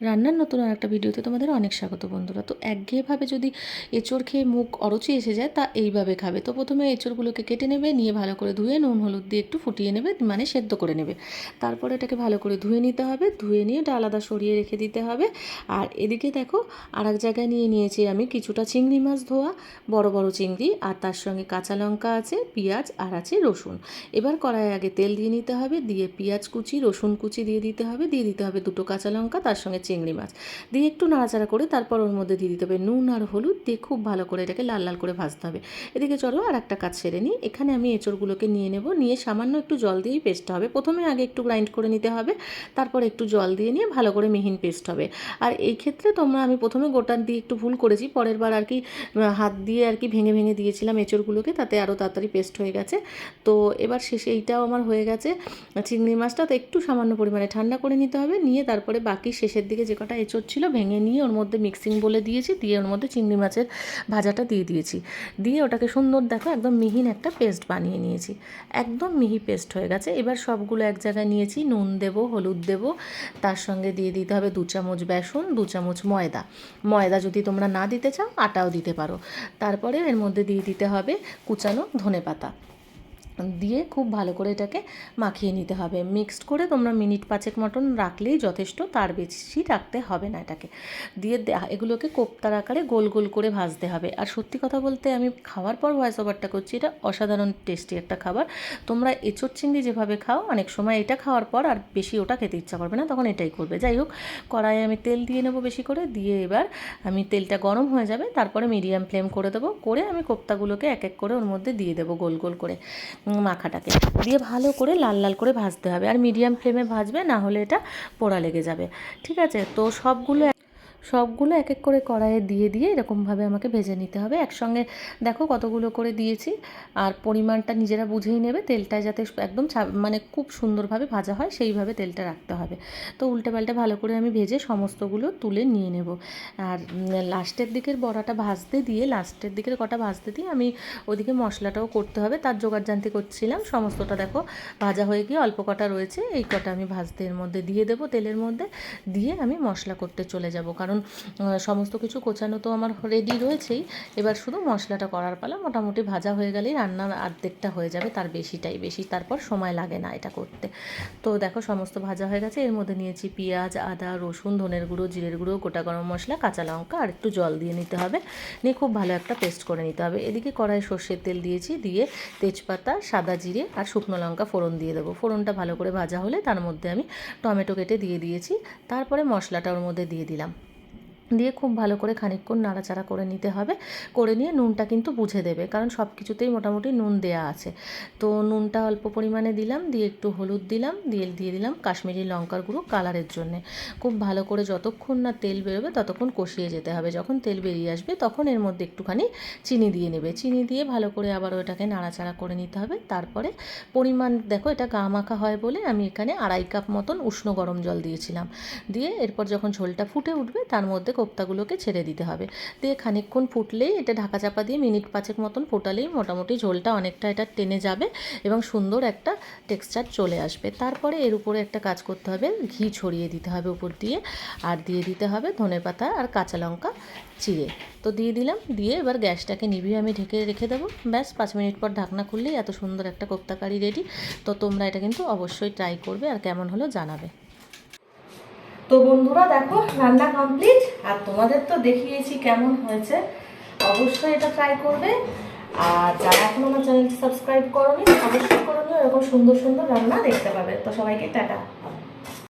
রান্নার নতুন আর একটা ভিডিওতে তোমাদের অনেক স্বাগত বন্ধুরা। তো একঘেয়েভাবে যদি এঁচড় খেয়ে মুখ অরচি এসে যায়, তা এইভাবে খাবে। তো প্রথমে এঁচড়গুলোকে কেটে নেবে, নিয়ে ভালো করে ধুয়ে নুন, হলুদ দিয়ে একটু ফুটিয়ে নেবে মানে সেদ্ধ করে নেবে। তারপরে এটাকে ভালো করে ধুয়ে নিতে হবে, ধুয়ে নিয়ে এটা আলাদা সরিয়ে রেখে দিতে হবে। আর এদিকে দেখো আর এক জায়গায় নিয়ে নিয়েছি আমি কিছুটা চিংড়ি মাছ ধোয়া, বড় বড় চিংড়ি, আর তার সঙ্গে কাঁচা লঙ্কা আছে, পেঁয়াজ, আর আছে রসুন। এবার কড়াই আগে তেল দিয়ে নিতে হবে, দিয়ে পেঁয়াজ কুচি, রসুন কুচি দিয়ে দিতে হবে, দিয়ে দিতে হবে দুটো কাঁচা লঙ্কা, তার সঙ্গে চিংড়ি মাছ। দিয়ে একটু নাড়াচাড়া করে তারপর ওর মধ্যে দিয়ে দিতে হবে নুন আর হলুদ। দিয়ে খুব ভালো করে এটাকে লাল লাল করে ভাজতে হবে। এদিকে চলো আর একটা কাজ সেরে নিই। এখানে আমি এঁচড়গুলোকে নিয়ে নেব। নিয়ে সামান্য একটু জল দিয়েই পেস্ট হবে। প্রথমে আগে একটু গ্রাইন্ড করে নিতে হবে। তারপর একটু জল দিয়ে নিয়ে ভালো করে মিহিন পেস্ট হবে। আর এই ক্ষেত্রে তোমরা, আমি প্রথমে গোটা দিয়ে একটু ভুল করেছি। পরের বার আর কি হাত দিয়ে আর কি ভেঙে ভেঙে দিয়েছিলাম এঁচড়গুলোকে। তাতে আরও তাড়াতাড়ি পেস্ট হয়ে গেছে। তো এবার শেষে এইটাও আমার হয়ে গেছে। চিংড়ি মাছটা তো একটু সামান্য পরিমাণে ঠান্ডা করে নিতে হবে। নিয়ে তারপরে বাকি শেষের দিকে যে কটা এঁচড় ছিল ভেঙে নিয়ে ওর মধ্যে মিক্সিং বলে দিয়েছি, দিয়ে ওর মধ্যে চিংড়ি মাছের ভাজাটা দিয়ে দিয়েছি। দিয়ে ওটাকে সুন্দর দেখো একদম মিহিন একটা পেস্ট বানিয়ে নিয়েছি। একদম মিহি পেস্ট হয়ে গেছে। এবার সবগুলো এক জায়গায় নিয়েছি, নুন দেবো, হলুদ দেবো, তার সঙ্গে দিয়ে দিতে হবে দু চামচ বেসন, দু চামচ ময়দা। ময়দা যদি তোমরা না দিতে চাও, আটাও দিতে পারো। তারপরে এর মধ্যে দিয়ে দিতে হবে কুচানো ধনে পাতা দিয়ে খুব ভালো করে এটাকে মাখিয়ে নিতে হবে। মিক্সড করে তোমরা মিনিট পাঁচেক মতন রাখলেই যথেষ্ট, তার বেশি রাখতে হবে না এটাকে। দিয়ে এগুলোকে কোপ্তার আকারে গোল গোল করে ভাজতে হবে। আর সত্যি কথা বলতে আমি খাওয়ার পর ভয়েস ওভারটা করছি, এটা অসাধারণ টেস্টি একটা খাবার। তোমরা এঁচোড় চিংড়ি যেভাবে খাও, অনেক সময় এটা খাওয়ার পর আর বেশি ওটা খেতে ইচ্ছা করবে না, তখন এটাই করবে। যাই হোক, কড়াইয়ে আমি তেল দিয়ে নেব বেশি করে, দিয়ে এবার আমি তেলটা গরম হয়ে যাবে, তারপরে মিডিয়াম ফ্লেম করে দেবো, করে আমি কোপ্তাগুলোকে এক এক করে ওর মধ্যে দিয়ে দেবো গোল গোল করে। মাখাটাকে। দিয়ে ভালো করে লাল লাল করে ভাজতে হবে। আর মিডিয়াম ফ্লেমে ভাজবে, না হলে এটা পোড়া লেগে যাবে। ঠিক আছে? তো সবগুলো সবগুলো এক এক করে কড়াইয়ে দিয়ে দিয়ে এরকমভাবে আমাকে ভেজে নিতে হবে। একসঙ্গে দেখো কতগুলো করে দিয়েছি। আর পরিমাণটা নিজেরা বুঝেই নেবে তেলটা যাতে একদম মানে খুব সুন্দরভাবে ভাজা হয়, সেইভাবে তেলটা রাখতে হবে। তো উল্টে পাল্টে ভালো করে আমি ভেজে সমস্তগুলো তুলে নিয়ে নেব। আর লাস্টের দিকের বড়াটা ভাজতে দিয়ে, লাস্টের দিকের কটা ভাজতে দিয়ে আমি ওদিকে মশলাটাও করতে হবে। তার জোগাড় জানতে করছিলাম, সমস্তটা দেখো ভাজা হয়ে গিয়ে অল্প কটা রয়েছে। এই কটা আমি ভাজতে এর মধ্যে দিয়ে দেবো তেলের মধ্যে। দিয়ে আমি মশলা করতে চলে যাব। কারণ আহ, সমস্ত কিছু কোচানো তো আমার রেডি রয়েছেই। এবার শুধু মশলাটা করার পালা মোটামুটি ভাজা হয়ে গেলেই রান্নার অর্ধেকটা হয়ে যাবে তার বেশিটাই বেশি তারপর সময় লাগে না এটা করতে। তো দেখো সমস্ত ভাজা হয়ে গেছে এর মধ্যে নিয়েছি পেঁয়াজ আদা রসুন ধনের গুঁড়ো জিরের গুঁড়ো গোটা গরম মশলা কাঁচা লঙ্কা আর একটু জল দিয়ে নিতে হবে। নিয়ে খুব ভালো একটা পেস্ট করে নিতে হবে। এদিকে কড়াই সর্ষের তেল দিয়েছি দিয়ে তেজপাতা সাদা জিরে আর শুকনো লঙ্কা ফোড়ন দিয়ে দেবো। ফোড়নটা ভালো করে ভাজা হলে তার মধ্যে আমি টমেটো কেটে দিয়ে দিয়েছি। তারপরে মশলাটা ওর মধ্যে দিয়ে দিলাম। দিয়ে খুব ভালো করে খানিকক্ষণ নাড়াচাড়া করে নিতে হবে। করে নিয়ে নুনটা কিন্তু বুঝে দেবে, কারণ সব কিছুতেই মোটামুটি নুন দেয়া আছে। তো নুনটা অল্প পরিমাণে দিলাম, দিয়ে একটু হলুদ দিলাম, দিয়ে দিয়ে দিলাম কাশ্মীরি লঙ্কার গুঁড়ো কালারের জন্যে। খুব ভালো করে যতক্ষণ না তেল বেরোবে ততক্ষণ কষিয়ে যেতে হবে। যখন তেল বেরিয়ে আসবে তখন এর মধ্যে একটুখানি চিনি দিয়ে নেবে। চিনি দিয়ে ভালো করে আবার ওটাকে নাড়াচাড়া করে নিতে হবে। তারপরে পরিমাণ, দেখো এটা গা মাখা হয় বলে আমি এখানে আড়াই কাপ মতন উষ্ণ গরম জল দিয়েছিলাম। দিয়ে এরপর যখন ঝোলটা ফুটে উঠবে তার মধ্যে কোপ্তাগুলোকে ছেড়ে দিতে হবে। দিয়ে খানিকক্ষণ ফুটলেই এটা ঢাকা চাপা দিয়ে মিনিট পাঁচেক মতন ফোটালেই মোটামুটি ঝোলটা অনেকটা এটা টেনে যাবে এবং সুন্দর একটা টেক্সচার চলে আসবে। তারপরে এর উপরে একটা কাজ করতে হবে, ঘি ছড়িয়ে দিতে হবে উপর দিয়ে। আর দিয়ে দিতে হবে ধনে পাতা আর কাঁচা লঙ্কা চিড়ে। তো দিয়ে দিলাম, দিয়ে এবার গ্যাসটাকে নিভিয়ে আমি ঢেকে রেখে দেবো। ব্যাস, পাঁচ মিনিট পর ঢাকনা খুললেই এত সুন্দর একটা কোপ্তা কারি রেডি। তো তোমরা এটা কিন্তু অবশ্যই ট্রাই করবে আর কেমন হলো জানাবে। তো বন্ধুরা দেখো, রান্না কমপ্লিট আর তোমাদের তো দেখিয়েছি কেমন হয়েছে। অবশ্যই এটা ট্রাই করবে। আর যারা এখন আমার চ্যানেলটি সাবস্ক্রাইব করোনি, অবশ্যই করো এরকম সুন্দর সুন্দর রান্না দেখতে পাবে। তো সবাইকে টাটা।